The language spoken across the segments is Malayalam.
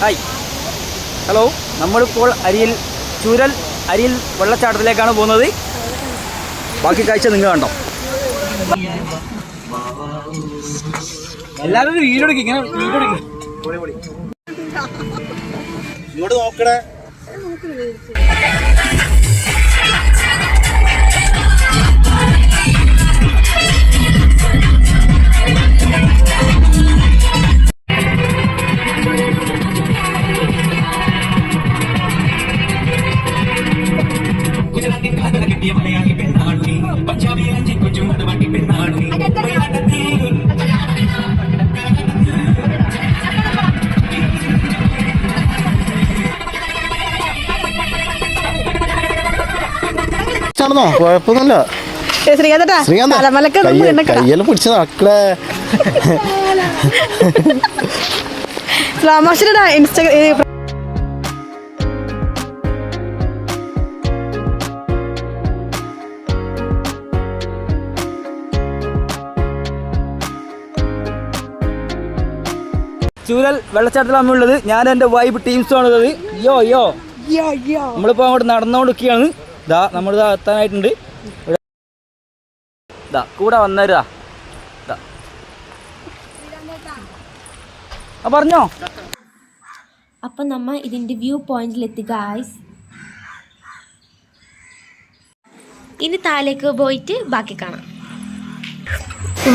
ഹായ്. ഹലോ നമ്മളിപ്പോൾ അരിയിൽ ചുരൽ അരിയിൽ വെള്ളച്ചാട്ടത്തിലേക്കാണ് പോകുന്നത്. ബാക്കി കാഴ്ച നിങ്ങൾ കണ്ടോ? എല്ലാവരും വീഡിയോ ഇങ്ങനെ വീഡിയോ ഇങ്ങോട്ട് നോക്കണേ. മലയാളി പെണ്ണാണുനി പഞ്ചാബി അഞ്ചി നടന്നോ കുഴപ്പമൊന്നുമില്ല. പിടിച്ച് സ്ലോ മോഷനിടാ ഇൻസ്റ്റാഗ്രാം ചൂരൽ വെള്ളച്ചാട്ടത്തിലാണ് ഉള്ളത് ഞാൻ എന്റെ വൈബ് ടീംസുമാണ് ഉള്ളത് യോ. യോ നമ്മളിപ്പോൾ അങ്ങോട്ട് നടന്നുകൊണ്ടിരിക്കുകയാണ് ഇതാ നമ്മളിതാ എത്താനായിട്ടുണ്ട്. ദാ ഇതാ കൂടെ വന്നേരാ. ഇതാ ആ പറഞ്ഞോ. അപ്പം നമ്മ ഇതിന്റെ വ്യൂ പോയിന്റിൽ പോയിന്റിലെത്തി ഗായ്സ് ഇനി താഴേക്ക് പോയിട്ട് ബാക്കി കാണാം.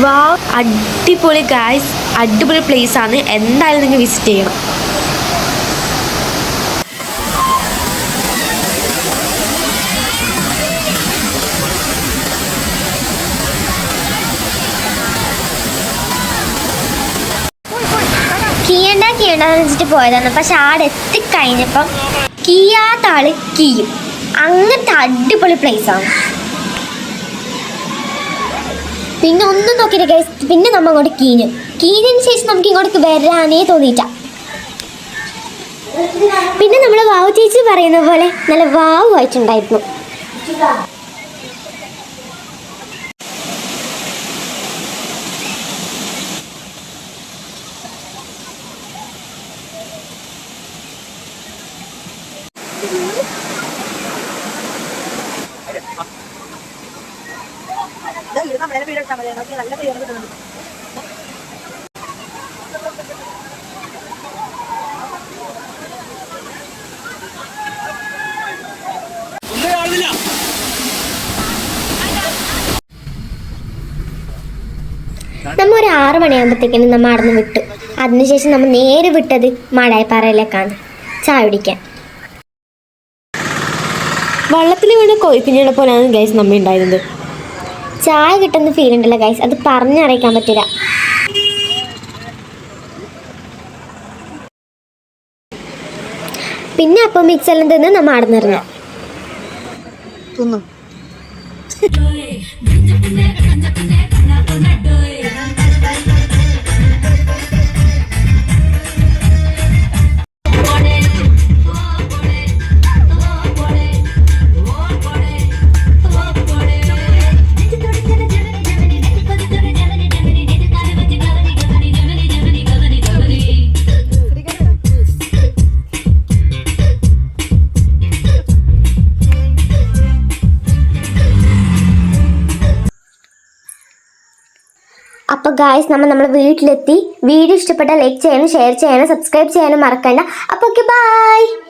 വാ അടിപൊളി ഗായ്സ് അടിപൊളി പ്ലേസ് ആണ്. എന്തായാലും നിങ്ങൾ വിസിറ്റ് ചെയ്യണം. പോയതാണ്. പക്ഷെ ആടെ എത്തിക്കഴിഞ്ഞപ്പം കീയാത്ത ആൾ കീയും. അങ്ങനത്തെ അടിപൊളി ആണ്. പിന്നെ ഒന്നും നോക്കിയിട്ട് ഗൈസ് പിന്നെ നമ്മൾ അങ്ങോട്ട് കീഞ്ഞു. കീഞ്ഞതിന് ശേഷം നമുക്ക് ഇങ്ങോട്ട് വരാനേ തോന്നിയിട്ട പിന്നെ നമ്മൾ വാവ് ചേച്ചി പറയുന്ന പോലെ നല്ല വാവ് നമ്മ ഒരു ആറു മണിയാകുമ്പോഴത്തേക്കിനും നമ്മൾ അടന്ന് വിട്ടു. അതിനുശേഷം നമ്മൾ നേരെ വിട്ടത് മാടായിപ്പാറയിലേക്കാണ് ചായ കുടിക്കാൻ. വള്ളത്തിൽ വീണ് കൊയ്ക്കുഞ്ഞിനെ പോലെയാണ് ഗൈസ് നമ്മ ഉണ്ടായിരുന്നത്. ചായ കിട്ടുന്ന ഫീൽ ഉണ്ടല്ലോ ഗൈസ് അത് പറഞ്ഞറിയിക്കാൻ പറ്റില്ല പിന്നെ അപ്പം മിക്സ് എല്ലാം തിന്ന് നമ്മ അവിടെ നിന്നിരുന്നു അപ്പോൾ ഗായ്സ് നമ്മൾ നമ്മുടെ വീട്ടിലെത്തി. വീഡിയോ ഇഷ്ടപ്പെട്ട ലൈക്ക് ചെയ്യാനും ഷെയർ ചെയ്യാനും സബ്സ്ക്രൈബ് ചെയ്യാനും മറക്കണ്ട. അപ്പോൾ ഓക്കെ ബൈ